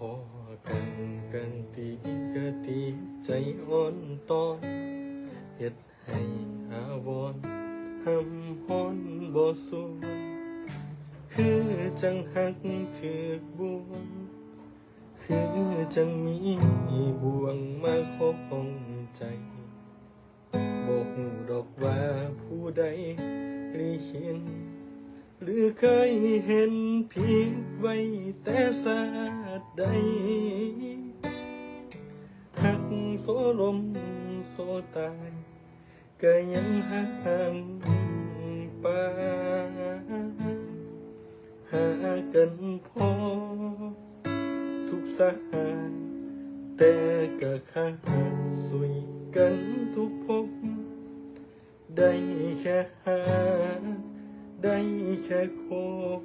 พอกันกันตีกะตีใจอ่อนตอนเฮ็ดให้อาวรณ์หำฮ้อนบ่สวนคือจังหักถือกบวงคือจังมีบ่วงมาคบปองใจบอกหูดอกว่าผู้ใดลีเห็น หรือเคยเห็นผิดไว้แต่สาดใดหักโซลมโซตายก็ยังห่างปาหากันพอ ทุกสาแต่ก็ขาดสุยกันทุกภพได้แค่หา ได้แค่คบ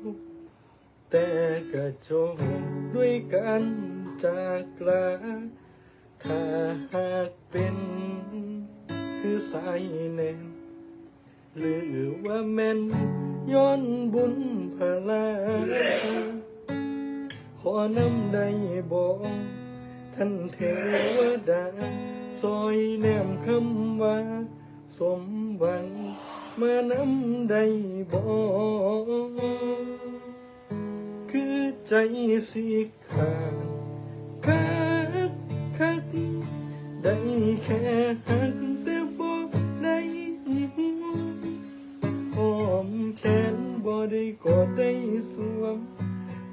แต่ก็จบด้วยกันจากลาถ้าหากเป็นคือสายแนนหรือว่าแม่นย้อนบุญพลาขอนำได้บอกท่านเทวดา ซอยแนมคำว่า สมหวัง มานำได้บอกคือใจสิขาดคักคักได้แค่หักแต่บอกได้ห่วหอมแขนบ่ได้กอดได้สวม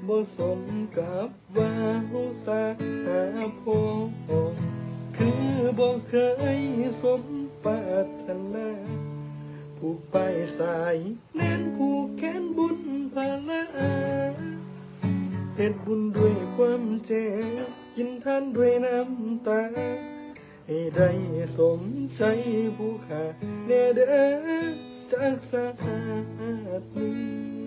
บ่สมกับว่าเฮาสาหาพอคือบ่เคยสมปราร สายแน่นผูกแขนบุญพาลาเฮ็ดบุญด้วยความเจ็บกินทานด้วยน้ำตาให้ได้สมใจผู้ขาแน่เด้อจากสาหัสนี้